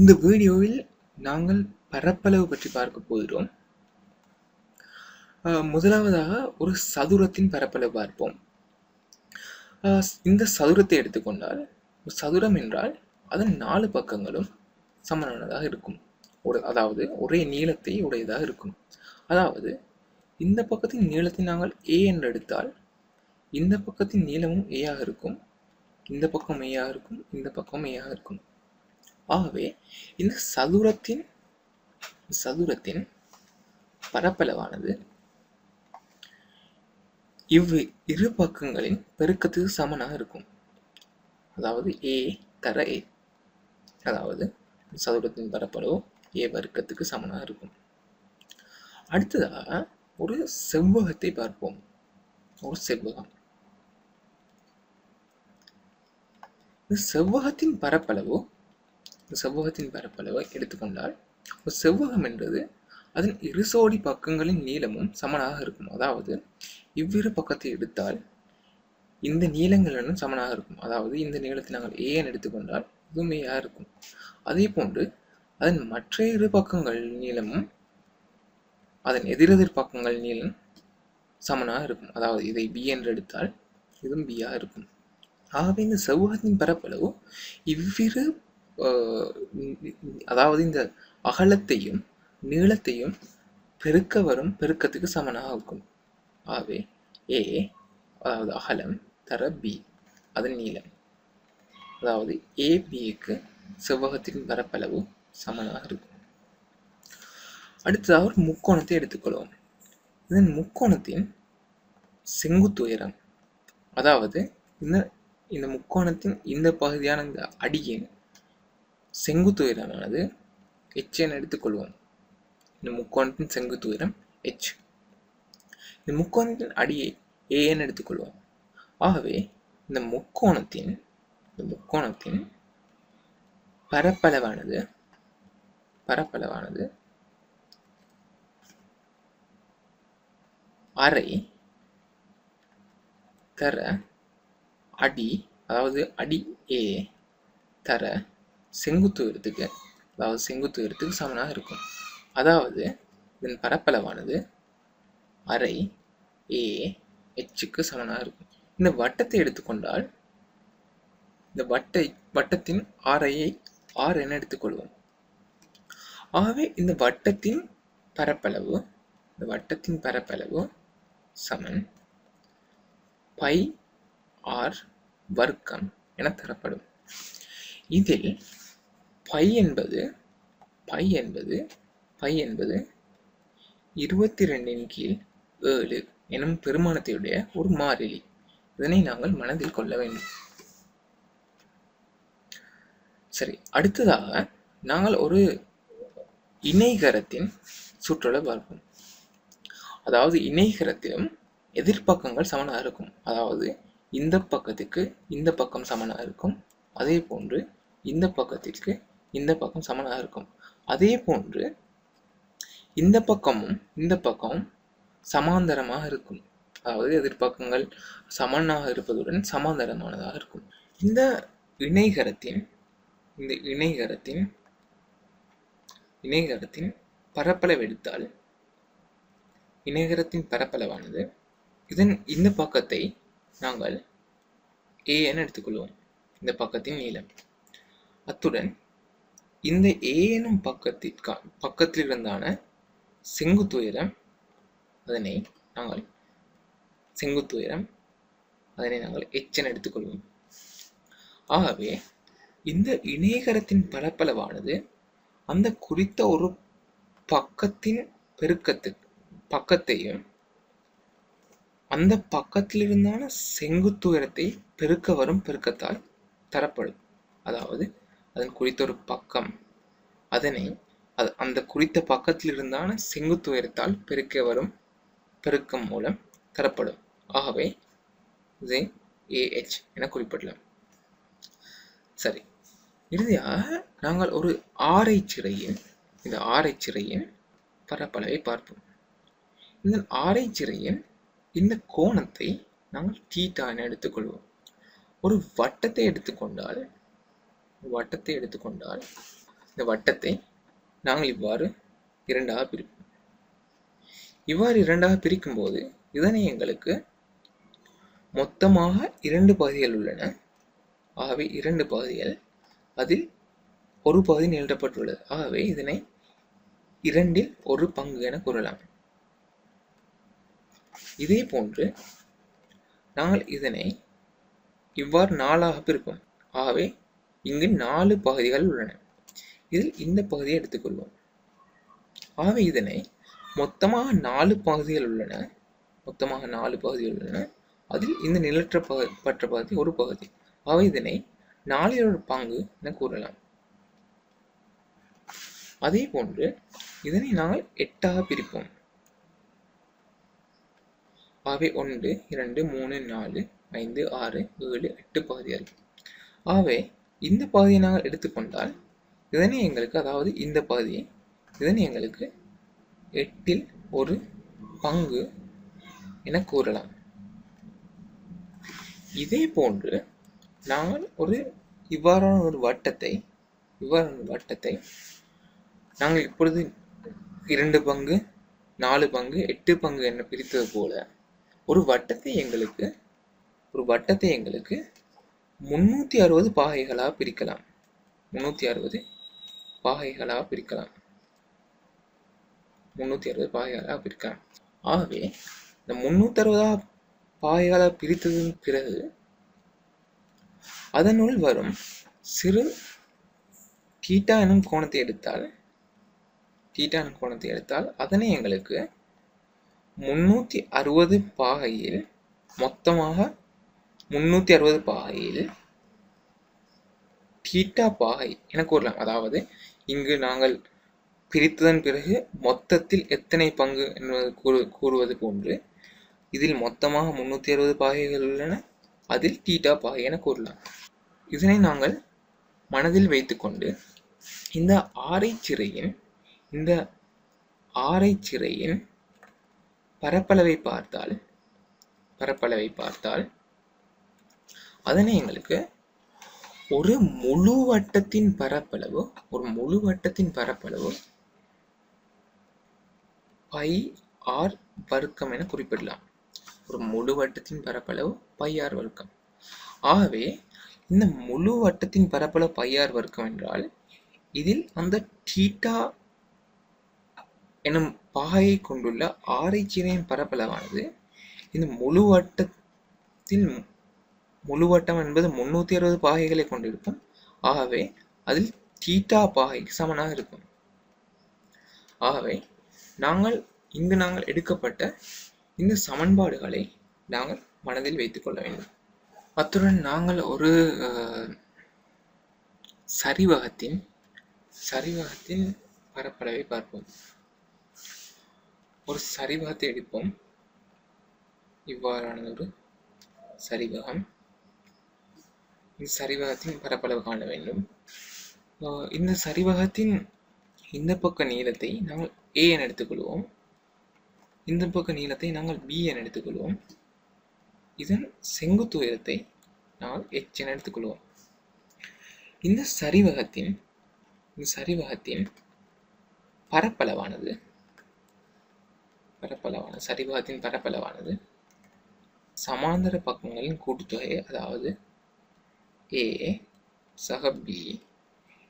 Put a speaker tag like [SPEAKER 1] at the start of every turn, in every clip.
[SPEAKER 1] இந்த வீடியோவில் நாங்கள் பரப்பளவு பற்றி பார்க்க போகிறோம். முதலாவதாக ஒரு சதுரத்தின் பரப்பளவு பார்ப்போம். இந்த சதுரத்தை எடுத்துக்கொண்டால் ஒரு சதுரம் என்றால் அதன் நாலு பக்கங்களும் சமனானதாக இருக்கும். ஒரு அதாவது ஒரே நீளத்தை உடையதாக இருக்கும். அதாவது இந்த பக்கத்தின் நீளத்தை நாங்கள் ஏ என்று எடுத்தால் இந்த பக்கத்தின் நீளமும் ஏயாக இருக்கும். இந்த பக்கம் ஏயாக இருக்கும். இந்த பக்கம் ஏயாக இருக்கும். ஆகவே இந்த சதுரத்தின் சதுரத்தின் பரப்பளவானது இவ் இரு பக்கங்களின் பெருக்கத்துக்கு சமனாக இருக்கும். அதாவது ஏ தர ஏ அதாவது சதுரத்தின் பரப்பளவு ஏ வர்க்கத்துக்கு சமனாக இருக்கும். அடுத்ததாக ஒரு செவ்வகத்தை பார்ப்போம். ஒரு செவ்வகம். இந்த செவ்வகத்தின் பரப்பளவு இந்த செவ்வகத்தின் பரப்பளவை எடுத்துக்கொண்டால் ஒரு செவ்வகம் என்றது அதன் இரு சோடி பக்கங்களின் நீளமும் சமனாக இருக்கும். அதாவது இவ்விரு பக்கத்தை எடுத்தால் இந்த நீளங்களும் சமனாக இருக்கும். அதாவது இந்த நீளத்தை நாங்கள் ஏன் எடுத்துக்கொண்டால் இதுவும் இருக்கும். அதே போன்று அதன் மற்ற இரு பக்கங்கள் நீளமும் அதன் எதிரெதிர் பக்கங்கள் நீளம் சமனாக இருக்கும். அதாவது இதை பி என்று எடுத்தால் இதுவும் பியாக இருக்கும். ஆகவே இந்த செவ்வகத்தின் பரப்பளவு இவ்விரு அதாவது இந்த அகலத்தையும் நீளத்தையும் பெருக்க வரும் பெருக்கத்துக்கு சமனாக இருக்கும். ஆகவே ஏ அதாவது அகலம் தர பி அதன் நீளம். அதாவது ஏ பிக்கு செவ்வகத்தின் பரப்பளவு சமனாக இருக்கும். அடுத்ததாக ஒரு முக்கோணத்தை எடுத்துக்கொள்வோம். இதன் முக்கோணத்தின் செங்குத்து உயரம் அதாவது இந்த இந்த முக்கோணத்தின் இந்த பகுதியான இந்த அடியின் செங்குத்து உயரமானது ஹெச் என எடுத்துக்கொள்வோம். இந்த முக்கோணத்தின் செங்குத்து உயரம் ஹெச் இந்த முக்கோணத்தின் அடியை ஏன்னு எடுத்துக்கொள்வோம். ஆகவே இந்த முக்கோணத்தின் இந்த முக்கோணத்தின் பரப்பளவானது பரப்பளவானது அரை தர அடி அதாவது அடி ஏ தர செங்குத்து உயரத்துக்கு அதாவது செங்குத்து உயரத்துக்கு சமனாக இருக்கும். அதாவது இதன் பரப்பளவானது அரை ஏ எச்சுக்கு சமனாக இருக்கும். இந்த வட்டத்தை எடுத்துக்கொண்டால் இந்த வட்டை வட்டத்தின் ஆரையை ஆர் என எடுத்துக்கொள்வோம் ஆகவே இந்த வட்டத்தின் பரப்பளவு இந்த வட்டத்தின் பரப்பளவு சமன் பை ஆர் வர்க்கம் என தரப்படும். இதில் பை என்பது பை என்பது பை என்பது இருபத்தி ரெண்டின் கீழ் ஏழு எனும் பெருமானத்தையுடைய ஒரு மாறிலி. இதனை நாங்கள் மனதில் கொள்ள வேண்டும். சரி அடுத்ததாக நாங்கள் ஒரு இணைகரத்தின் சுற்றலை பார்ப்போம். அதாவது இணைகரத்திலும் எதிர்ப்பக்கங்கள் சமனாக இருக்கும். அதாவது இந்த பக்கத்துக்கு இந்த பக்கம் சமனாக இருக்கும். அதே போன்று இந்த பக்கத்திற்கு இந்த பக்கம் சமனாக இருக்கும். அதே போன்று இந்த பக்கமும் இந்த பக்கமும் சமாந்தரமாக இருக்கும். அதாவது எதிர்ப்பக்கங்கள் சமனாக இருப்பதுடன் சமாந்தரமானதாக இருக்கும். இந்த இணைகரத்தின் இந்த இணைகரத்தின் இணைகரத்தின் பரப்பளவு எடுத்தால் இணைகரத்தின் பரப்பளவானது இதன் இந்த பக்கத்தை நாங்கள் ஏ எடுத்துக்கொள்வோம். இந்த பக்கத்தின் நீளம். அத்துடன் இந்த ஏ எனும் பக்கத்திற்கா பக்கத்தில் இருந்தான அதனை நாங்கள் செங்குத்துயரம் அதனை நாங்கள் எச்சன் எடுத்துக்கொள்வோம். ஆகவே இந்த இணையகரத்தின் பரப்பளவானது அந்த குறித்த ஒரு பக்கத்தின் பெருக்கத்து பக்கத்தையும் அந்த பக்கத்திலிருந்தான செங்குத்துயரத்தை பெருக்க வரும் பெருக்கத்தால் தரப்படும். அதாவது அதன் குறித்த ஒரு பக்கம். அதனை அது அந்த குறித்த பக்கத்தில் இருந்தான செங்குத்து உயரத்தால் பெருக்க வரும் பெருக்கம் மூலம் தரப்படும். ஆகவே இதை ஏஹெச் என குறிப்பிடலாம். சரி. இறுதியாக நாங்கள் ஒரு ஆரை சிறையின் இந்த ஆரை சிறையின் பரப்பளவை பார்ப்போம். இந்த ஆரை சிறையின் இந்த கோணத்தை நாங்கள் தீட்டா என எடுத்துக்கொள்வோம். ஒரு வட்டத்தை எடுத்துக்கொண்டால் வட்டத்தை எடுத்துக்கொண்டால் இந்த வட்டத்தை நாங்கள் இவ்வாறு இரண்டாக பிரிப்போம். இவ்வாறு இரண்டாக பிரிக்கும் போது இதனை எங்களுக்கு மொத்தமாக இரண்டு பகுதிகள் உள்ளன. ஆகவே இரண்டு பகுதிகள் அதில் ஒரு பகுதி நிகழ்த்தப்பட்டுள்ளது ஆகவே இதனை இரண்டில் ஒரு பங்கு என கூறலாம். இதே போன்று நாங்கள் இதனை இவ்வாறு நாலாக பிரிப்போம். ஆகவே இங்கு நாலு பகுதிகள் உள்ளன. இதில் இந்த பகுதியை எடுத்துக்கொள்வோம். ஆகவே இதனை மொத்தமாக நாலு பகுதிகள் உள்ளன. மொத்தமாக நாலு பகுதிகள் உள்ளன. அதில் இந்த நிலற்ற பகு பற்ற பகுதி ஒரு பகுதி. ஆகவே இதனை நாலில் பங்கு என கூறலாம். அதே போன்று இதனை நாங்கள் எட்டாக பிரிப்போம். ஆகவே ஒன்று இரண்டு மூணு நாலு ஐந்து ஆறு ஏழு எட்டு பகுதிகள். ஆகவே இந்த பகுதியை நாங்கள் எடுத்துக்கொண்டால் இதனை எங்களுக்கு அதாவது இந்த பகுதியை இதனை எங்களுக்கு எட்டில் ஒரு பங்கு என கூறலாம். இதே போன்று நாங்கள் ஒரு இவ்வாறான ஒரு வட்டத்தை இவ்வாறான வட்டத்தை நாங்கள் இப்பொழுது இரண்டு பங்கு நாலு பங்கு எட்டு பங்கு என பிரித்தது போல ஒரு வட்டத்தை எங்களுக்கு ஒரு வட்டத்தை எங்களுக்கு முந்நூற்றி அறுபது பாகைகளாக பிரிக்கலாம். முந்நூற்றி அறுபது பாகைகளாக பிரிக்கலாம். முந்நூற்றி அறுபது பாகைகளாக பிரிக்கலாம். ஆகவே இந்த முந்நூற்றி அறுபதா பாகைகளாக பிரித்ததன் பிறகு அதனுள் வரும் சிறு கீட்டா எனும் கோணத்தை எடுத்தால் கீட்டா எனும் கோணத்தை எடுத்தால் அதனை எங்களுக்கு முன்னூற்றி அறுபது பாகையில் மொத்தமாக முன்னூற்றி அறுபது பாகையில் தீட்டா பாகை என கூறலாம். அதாவது இங்கு நாங்கள் பிரித்ததன் பிறகு மொத்தத்தில் எத்தனை பங்கு என்பது கூறு கூறுவது போன்று இதில் மொத்தமாக முன்னூற்றி அறுபது பாகைகள் உள்ளன. அதில் தீட்டா பாகை என கூறலாம். இதனை நாங்கள் மனதில் வைத்துக்கொண்டு இந்த ஆரை சிறையின் இந்த ஆரை சிறையின் பரப்பளவை பார்த்தால் பரப்பளவை பார்த்தால் அதனை எங்களுக்கு ஒரு முழு வட்டத்தின் பரப்பளவு ஒரு முழு வட்டத்தின் பரப்பளவு பை ஆர் வர்க்கம் என குறிப்பிடலாம். ஒரு முழு வட்டத்தின் பரப்பளவு பை ஆர் வர்க்கம். ஆகவே இந்த முழு வட்டத்தின் பரப்பளவு பை ஆர் வர்க்கம் என்றால் இதில் அந்த டீட்டா எனும் பாகையை கொண்டுள்ள ஆரைச்சீரையின் பரப்பளவானது இந்த முழு வட்டத்தில் முழுவட்டம் என்பது முன்னூற்றி அறுபது பாகைகளை கொண்டிருக்கும். ஆகவே அதில் தீட்டா பாகைக்கு சமனாக இருக்கும். ஆகவே நாங்கள் இங்கு நாங்கள் எடுக்கப்பட்ட இந்த சமன்பாடுகளை நாங்கள் மனதில் வைத்துக்கொள்ள வேண்டும். அத்துடன் நாங்கள் ஒரு சரிவகத்தின் சரிவகத்தின் பரப்பளவை பார்ப்போம். ஒரு சரிவகத்தை எடுப்போம். இவ்வாறான ஒரு சரிவகம். சரிவகத்தின் பரப்பளவு காண வேண்டும். இந்த சரிவகத்தின் இந்த பக்க நீளத்தை நாங்கள் ஏ என எடுத்துக்கொள்வோம். இந்த பக்க நீளத்தை நாங்கள் பி என எடுத்துக்கொள்வோம். இதன் செங்குத்து உயரத்தை நாங்கள் எச் என எடுத்துக்கொள்வோம். இந்த சரிவகத்தின் இந்த சரிவகத்தின் பரப்பளவானது பரப்பளவான சரிவகத்தின் பரப்பளவானது சமாந்தர பக்கங்களின் கூட்டுத்தொகை அதாவது ஏ சக பி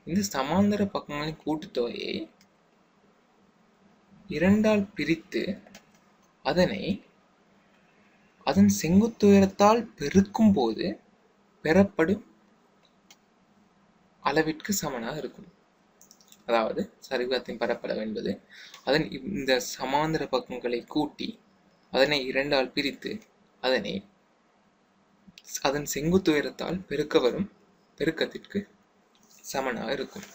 [SPEAKER 1] இந்த சமாந்தர பக்கங்களின் கூட்டுத்தொகையை இரண்டால் பிரித்து அதனை அதன் செங்குத்துயரத்தால் பெருக்கும் போது பெறப்படும் அளவிற்கு சமனாக இருக்கும். அதாவது சரிவகத்தின் பரப்பளவு என்பது அதன் இந்த சமாந்தர பக்கங்களை கூட்டி அதனை இரண்டால் பிரித்து அதனை அதன் செங்குத்துயரத்தால் பெருக்க வரும் பெருக்கத்திற்கு சமனாக இருக்கும்.